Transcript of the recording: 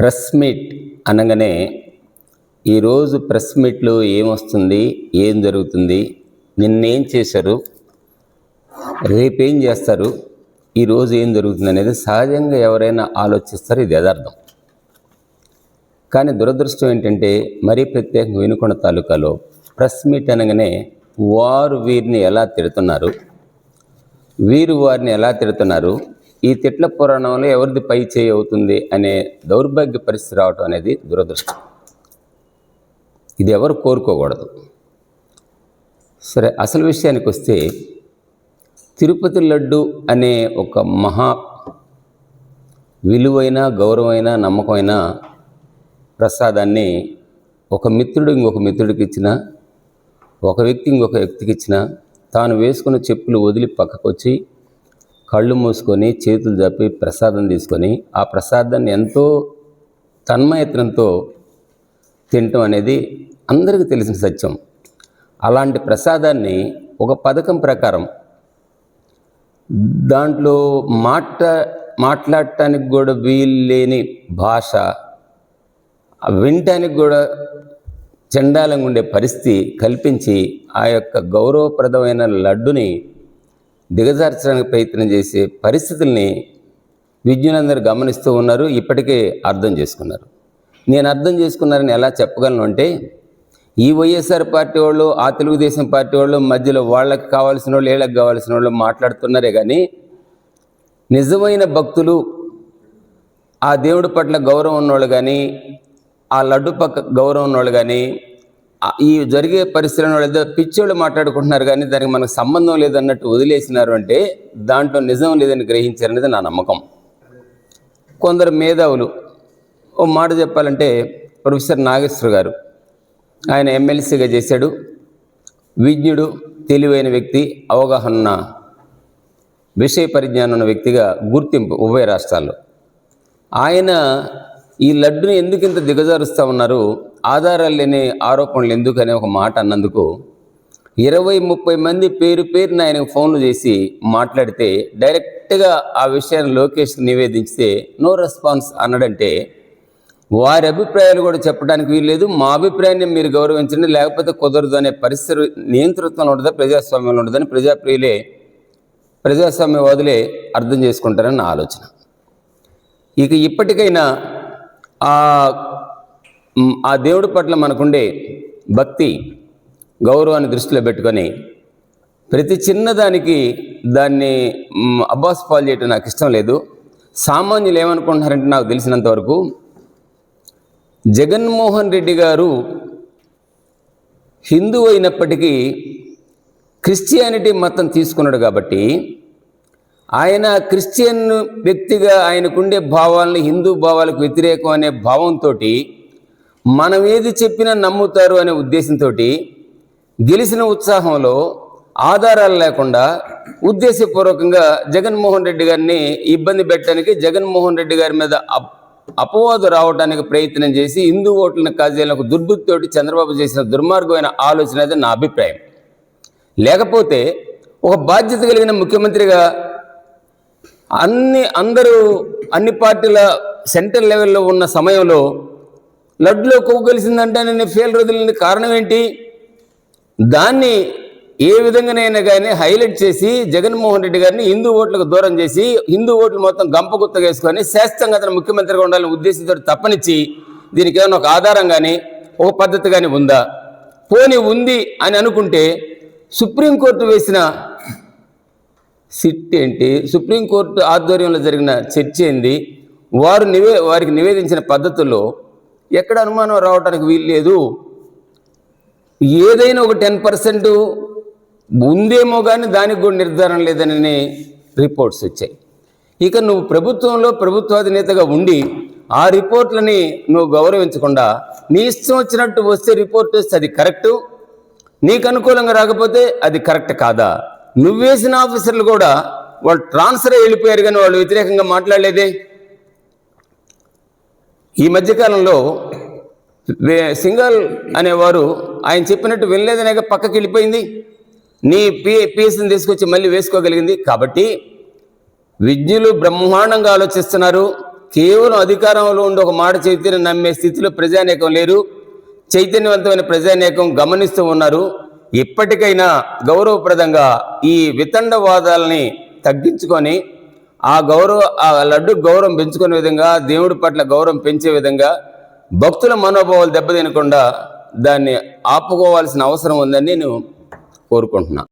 Press meet అనగానే ఈరోజు press మీట్లో ఏమొస్తుంది ఏం జరుగుతుంది నిన్నేం చేశారు రేపేం చేస్తారు ఈరోజు ఏం జరుగుతుంది అనేది సహజంగా ఎవరైనా ఆలోచిస్తారు ఇది యథార్థం. కానీ దురదృష్టం ఏంటంటే మరీ ప్రత్యేకంగా వినుకొండ తాలూకాలో ప్రెస్ మీట్ అనగానే వారు వీరిని ఎలా తిడుతున్నారు వీరు వారిని ఎలా తిడుతున్నారు ఈ తిట్ల పురాణంలో ఎవరిది పై చేయి అవుతుంది అనే దౌర్భాగ్య పరిస్థితి రావటం అనేది దురదృష్టం. ఇది ఎవరు కోరుకోకూడదు. సరే అసలు విషయానికి వస్తే తిరుపతి లడ్డు అనే ఒక మహా విలువైన గౌరవమైన నమ్మకమైన ప్రసాదాన్ని ఒక మిత్రుడు ఇంకొక మిత్రుడికి ఇచ్చిన ఒక వ్యక్తి ఇంకొక వ్యక్తికి ఇచ్చిన తాను వేసుకున్న చెప్పులు వదిలి పక్కకు వచ్చి కళ్ళు మూసుకొని చేతులు జప్పి ప్రసాదం తీసుకొని ఆ ప్రసాదాన్ని ఎంతో తన్మయత్నంతో తినటం అనేది అందరికీ తెలిసిన సత్యం. అలాంటి ప్రసాదాన్ని ఒక పథకం ప్రకారం దాంట్లో మాట మాట్లాడటానికి కూడా వీలు లేని భాష వినటానికి కూడా చండాలంగా ఉండే పరిస్థితి కల్పించి ఆ యొక్క గౌరవప్రదమైన లడ్డుని దిగజార్చడానికి ప్రయత్నం చేసే పరిస్థితుల్ని విద్యునందరూ గమనిస్తూ ఉన్నారు ఇప్పటికే అర్థం చేసుకున్నారు. నేను అర్థం చేసుకున్నారని ఎలా చెప్పగలను అంటే ఈ వైఎస్ఆర్ పార్టీ వాళ్ళు ఆ తెలుగుదేశం పార్టీ వాళ్ళు మధ్యలో వాళ్ళకి కావాల్సిన వాళ్ళు వీళ్ళకి కావాల్సిన వాళ్ళు మాట్లాడుతున్నారే కానీ నిజమైన భక్తులు ఆ దేవుడి పట్ల గౌరవం ఉన్నవాళ్ళు కానీ ఆ లడ్డు పక్క గౌరవం ఉన్నవాళ్ళు కానీ ఈ జరిగే పరిస్థితులను వాళ్ళు ఏదో పిచ్చోళ్ళు మాట్లాడుకుంటున్నారు కానీ దానికి మనకు సంబంధం లేదన్నట్టు వదిలేసినారు అంటే దాంట్లో నిజం లేదని గ్రహించారనేది నా నమ్మకం. కొందరు మేధావులు ఓ మాట చెప్పాలంటే ప్రొఫెసర్ నాగేశ్వర గారు ఆయన ఎమ్మెల్సీగా చేశాడు. విజ్ఞుడు తెలివైన వ్యక్తి అవగాహన ఉన్న విషయ పరిజ్ఞానం ఉన్న వ్యక్తిగా గుర్తింపు ఉభయ రాష్ట్రాల్లో. ఆయన ఈ లడ్డుని ఎందుకు ఇంత దిగజారుస్తూ ఉన్నారు? ఆధారాలు లేని ఆరోపణలు ఎందుకని ఒక మాట అన్నందుకు ఇరవై ముప్పై మంది పేరు పేరున ఆయనకు ఫోన్లు చేసి మాట్లాడితే డైరెక్ట్గా ఆ విషయాన్ని లోకేష్ నివేదించితే నో రెస్పాన్స్ అన్నాడంటే వారి అభిప్రాయాలు కూడా చెప్పడానికి వీల్లేదు మా అభిప్రాయాన్ని మీరు గౌరవించండి లేకపోతే కుదరదు అనే పరిస్థితి నియంతృత్వంలో ఉండదా ప్రజాస్వామ్యంలో ఉండదని ప్రజాప్రియులే ప్రజాస్వామ్యవాదులే అర్థం చేసుకుంటారని నా ఆలోచన. ఇక ఇప్పటికైనా ఆ ఆ దేవుడి పట్ల మనకుండే భక్తి గౌరవాన్ని దృష్టిలో పెట్టుకొని ప్రతి చిన్నదానికి దాన్ని అబ్బాస్ పాలు చేయటం నాకు ఇష్టం లేదు. సామాన్యులు ఏమనుకుంటున్నారంటే నాకు తెలిసినంత వరకు జగన్మోహన్ రెడ్డి గారు హిందూ అయినప్పటికీ క్రిస్టియానిటీ మతం తీసుకున్నాడు కాబట్టి ఆయన క్రిస్టియన్ వ్యక్తిగా ఆయనకుండే భావాలను హిందూ భావాలకు వ్యతిరేకం అనే భావంతో మనం ఏది చెప్పినా నమ్ముతారు అనే ఉద్దేశంతో గెలిచిన ఉత్సాహంలో ఆధారాలు లేకుండా ఉద్దేశపూర్వకంగా జగన్మోహన్ రెడ్డి గారిని ఇబ్బంది పెట్టడానికి జగన్మోహన్ రెడ్డి గారి మీద అప్- అపవాదు రావడానికి ప్రయత్నం చేసి హిందూ ఓట్లను కాజేయాలకు దుర్బుద్ధితోటి చంద్రబాబు చేసిన దుర్మార్గమైన ఆలోచన అయితే నా అభిప్రాయం. లేకపోతే ఒక బాధ్యత కలిగిన ముఖ్యమంత్రిగా అన్ని అందరూ అన్ని పార్టీల సెంట్రల్ లెవెల్లో ఉన్న సమయంలో లడ్డులో కొవ్వు కలిసిందంటే నేను ఫెయిల్ వదిలిన కారణం ఏంటి? దాన్ని ఏ విధంగానైనా కానీ హైలైట్ చేసి జగన్మోహన్ రెడ్డి గారిని హిందూ ఓట్లకు దూరం చేసి హిందూ ఓట్లు మొత్తం గంప గుత్తగా వేసుకొని శాస్త్రంగా అతను ముఖ్యమంత్రిగా ఉండాలని ఉద్దేశంతో తప్పనిచ్చి దీనికి ఏమైనా ఒక ఆధారం కానీ ఒక పద్ధతి కానీ ఉందా? పోనీ ఉంది అని అనుకుంటే సుప్రీంకోర్టు వేసిన సిట్ ఏంటి? సుప్రీంకోర్టు ఆధ్వర్యంలో జరిగిన చర్చ ఏంది? వారు నివే వారికి నివేదించిన పద్ధతుల్లో ఎక్కడ అనుమానం రావడానికి వీలు లేదు. ఏదైనా ఒక టెన్ పర్సెంట్ ఉందేమో కానీ దానికి కూడా నిర్ధారణ లేదని రిపోర్ట్స్ వచ్చాయి. ఇక నువ్వు ప్రభుత్వంలో ప్రభుత్వాధినేతగా ఉండి ఆ రిపోర్ట్లని నువ్వు గౌరవించకుండా నీ ఇష్టం వచ్చినట్టు వస్తే రిపోర్ట్ వస్తే అది కరెక్టు నీకు అనుకూలంగా రాకపోతే అది కరెక్ట్ కాదా? నువ్వేసిన ఆఫీసర్లు కూడా వాళ్ళు ట్రాన్స్ఫర్ వెళ్ళిపోయారు కానీ వాళ్ళు వ్యతిరేకంగా మాట్లాడలేదే? ఈ మధ్యకాలంలో సింగల్ అనేవారు ఆయన చెప్పినట్టు వినలేదనేగా పక్కకి వెళ్ళిపోయింది. నీ పి పిఎస్ని తీసుకొచ్చి మళ్ళీ వేసుకోగలిగింది. కాబట్టి విజ్ఞులు బ్రహ్మాండంగా ఆలోచిస్తున్నారు. కేవలం అధికారంలో ఉండి ఒక మాట చైతన్యం నమ్మే స్థితిలో ప్రజానేకం లేరు. చైతన్యవంతమైన ప్రజానేకం గమనిస్తూ ఉన్నారు. ఇప్పటికైనా గౌరవప్రదంగా ఈ వితండవాదాలని తగ్గించుకొని ఆ గౌరవ ఆ లడ్డు గౌరవం పెంచుకునే విధంగా దేవుడి పట్ల గౌరవం పెంచే విధంగా భక్తుల మనోభావాలు దెబ్బతినకుండా దాన్ని ఆపుకోవాల్సిన అవసరం ఉందని నేను కోరుకుంటున్నాను